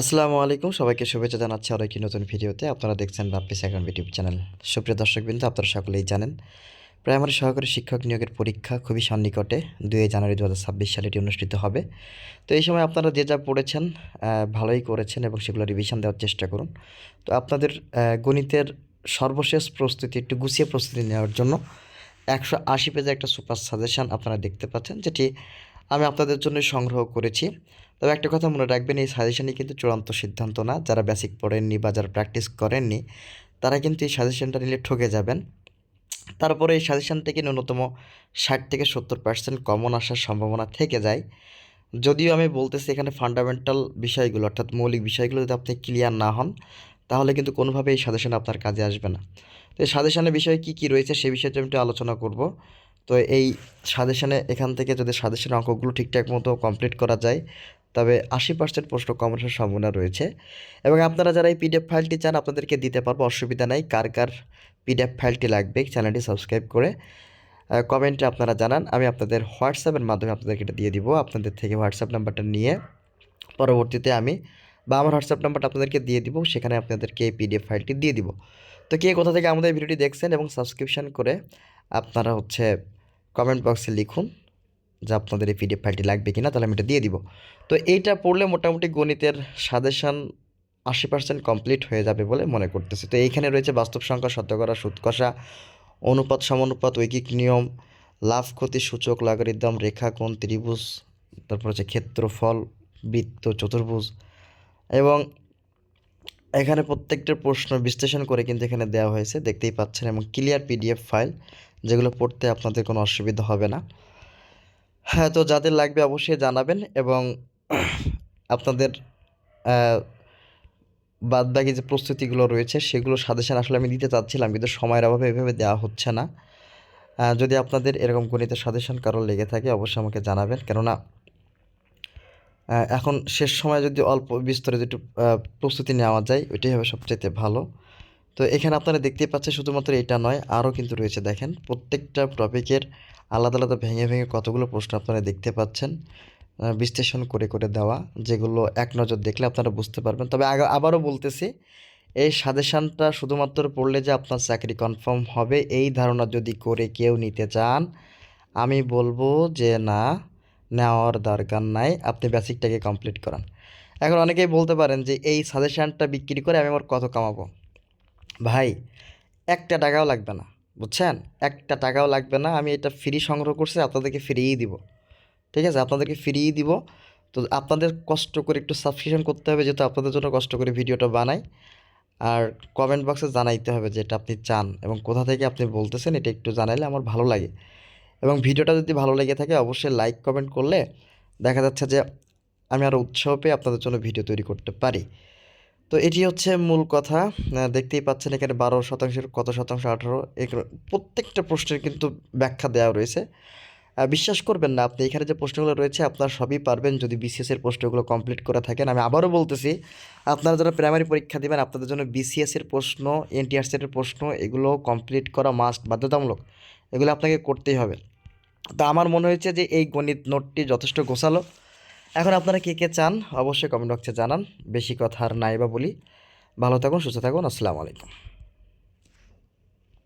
আসসালামু আলাইকুম। সবাইকে শুভেচ্ছা জানাচ্ছি আরও একটি নতুন ভিডিওতে। আপনারা দেখছেন বাপ্পি সেকেন্ড ইউটিউব চ্যানেল। সুপ্রিয় দর্শকবৃন্দ, আপনারা সকলেই জানেন, প্রাইমারি সহকারী শিক্ষক নিয়োগের পরীক্ষা খুবই সন্নিকটে দুই জানুয়ারি দু হাজার ছাব্বিশ সালে এটি অনুষ্ঠিত হবে। তো এই সময় আপনারা যে যা পড়েছেন ভালোই করেছেন এবং সেগুলো রিভিশন দেওয়ার চেষ্টা করুন। তো আপনাদের গণিতের সর্বশেষ প্রস্তুতি, একটু গুছিয়ে প্রস্তুতি নেওয়ার জন্য একশো আশি পেজে একটা সুপার সাজেশন আপনারা দেখতে পাচ্ছেন, যেটি আমি আপনাদের জন্য সংগ্রহ করেছি। তবে একটা কথা মনে রাখবেন, এই সাজেশনই কিন্তু চূড়ান্ত সিদ্ধান্ত না। যারা বেসিক পড়েননি বা যারা প্র্যাকটিস করেননি, তারা কিন্তু এই সাজেশনটা নিলে ঠকে যাবেন। তারপরে এই সাজেশান থেকে ন্যূনতম ষাট থেকে সত্তর পার্সেন্ট কমন আসার সম্ভাবনা থেকে যায়। যদিও আমি বলতেছি এখানে ফান্ডামেন্টাল বিষয়গুলো, অর্থাৎ মৌলিক বিষয়গুলো যদি আপনি ক্লিয়ার না হন, তাহলে কিন্তু কোনোভাবে এই সাজেশন আপনার কাজে আসবে না। তো এই সাজেশনের বিষয়ে কী কী রয়েছে, সে বিষয়ে আমি একটু আলোচনা করব। তো এই সাজেশনে, এখান থেকে যদি সাজেশনের অঙ্কগুলো ঠিকঠাক মতো কমপ্লিট করা যায়, তবে আশি পার্সেন্ট প্রশ্ন কম আসার সম্ভাবনা রয়েছে। এবং আপনারা যারা এই পিডিএফ ফাইলটি চান, আপনাদেরকে দিতে পারব, অসুবিধা নাই। কার কার পিডিএফ ফাইলটি লাগবে চ্যানেলটি সাবস্ক্রাইব করে কমেন্টে আপনারা জানান। আমি আপনাদের হোয়াটসঅ্যাপের মাধ্যমে আপনাদেরকে এটা দিয়ে দিব। আপনাদের থেকে হোয়াটসঅ্যাপ নাম্বারটা নিয়ে পরবর্তীতে আমি বা আমার হোয়াটসঅ্যাপ নাম্বারটা আপনাদেরকে দিয়ে দিব, সেখানে আপনাদেরকে এই পিডিএফ ফাইলটি দিয়ে দিব। তো কে কোথা থেকে আমাদের ভিডিওটি দেখছেন এবং সাবস্ক্রিপশন করে, আপনারা হচ্ছে কমেন্ট বক্সে লিখুন যে আপনাদের এই পিডিএফ ফাইলটি লাগবে কিনা, তাহলে আমি এটা দিয়ে দিব। তো এইটা পড়লে মোটামুটি গণিতের সাজেশন আশি পার্সেন্ট কমপ্লিট হয়ে যাবে বলে মনে করতেছি। তো এইখানে রয়েছে বাস্তব সংখ্যা শতকরা সুদ কষা অনুপাত, সমানুপাত, ঐকিক নিয়ম, লাভ, ক্ষতি, সূচক, লাগারিদম, রেখা, কোণ, ত্রিভুজ, তারপর হচ্ছে ক্ষেত্রফল, বৃত্ত, চতুর্ভুজ এবং এখানে প্রত্যেকটা প্রশ্ন বিশ্লেষণ করে কিন্তু এখানে দেওয়া হয়েছে, দেখতেই পাচ্ছেন এবং ক্লিয়ার পিডিএফ ফাইল যেগুলো পড়তে আপনাদের কোনো অসুবিধা হবে না। হ্যাঁ তো যাদের লাগবে অবশ্যই জানাবেন এবং আপনাদের বাদ বাকি যে প্রস্তুতিগুলো রয়েছে সেগুলো সাজেশন আসলে আমি দিতে চাচ্ছিলাম কিন্তু সময়ের অভাবে এভাবে দেওয়া হচ্ছে না। যদি আপনাদের এরকম গণিতের সাজেশন কারও লেগে থাকে অবশ্যই আমাকে জানাবেন। কেননা এখন শেষ সময় যদি অল্প বিস্তরে একটু প্রস্তুতি নেওয়া যায় ওইটাই হবে সবচাইতে ভালো। তো এখানে আপনারা দেখতেই পাচ্ছেন শুধুমাত্র এটা নয়, আরও কিন্তু রয়েছে। দেখেন, প্রত্যেকটা টপিকের আলাদা আলাদা ভেঙে ভেঙে কতগুলো প্রশ্ন আপনারা দেখতে পাচ্ছেন বিশ্লেষণ করে করে দেওয়া, যেগুলো এক নজর দেখলে আপনারা বুঝতে পারবেন। তবে আবারও বলতেছি, এই সাজেশানটা শুধুমাত্র পড়লে যে আপনার চাকরি কনফার্ম হবে, এই ধারণা যদি করে কেউ নিতে চান, আমি বলব যে না, নেওয়ার দরকার নাই, আপনি বেসিকটাকে কমপ্লিট করান। এখন অনেকেই বলতে পারেন যে, এই সাজেশানটা বিক্রি করে আমি আমার কত কামাবো? ভাই, একটা টাকাও লাগবে না, বুঝছেন? একটা টাকাও লাগবে না, আমি এটা ফ্রি সংগ্রহ করছি, আপনাদেরকে ফ্রিই দিব। ঠিক আছে? আপনাদেরকে ফ্রিই দিব। তো আপনাদের কষ্ট করে একটু সাবস্ক্রিপশন করতে হবে, যেহেতু আপনাদের জন্য কষ্ট করে ভিডিওটা বানাই। আর কমেন্ট বক্সে জানাইতে হবে যে এটা আপনি চান এবং কোথা থেকে আপনি বলতেছেন, এটা একটু জানাইলে আমার ভালো লাগে। এবং ভিডিওটা যদি ভালো লেগে থাকে, অবশ্যই লাইক কমেন্ট করলে দেখা যাচ্ছে যে আমি আরও উৎসাহ পেয়ে আপনাদের জন্য ভিডিও তৈরি করতে পারি। তো এটি হচ্ছে মূল কথা। দেখতেই পাচ্ছেন এখানে বারো শতাংশের কত শতাংশ? আঠারো। এখানে প্রত্যেকটা প্রশ্নের কিন্তু ব্যাখ্যা দেওয়া রয়েছে। বিশ্বাস করবেন না, আপনি এখানে যে প্রশ্নগুলো রয়েছে, আপনার সবই পারবেন যদি বিসিএস এর প্রশ্নগুলো কমপ্লিট করে থাকেন। আমি আবারও বলতেছি, আপনারা যারা প্রাইমারি পরীক্ষা দেবেন, আপনাদের জন্য বিসিএস এর প্রশ্ন এনটিআর সেটের প্রশ্ন, এগুলো কমপ্লিট করা মাস্ট বাধ্যতামূলক। এগুলো আপনাকে করতেই হবে। তা আমার মনে হয়েছে যে এই গণিত নোটটি যথেষ্ট গোছালো। এখন আপনারা কে কে চান, অবশ্যই কমেন্ট বক্সে জানান। বেশি কথা আর নাই বা বলি। ভালো থাকুন, সুস্থ থাকুন, আসসালামু আলাইকুম।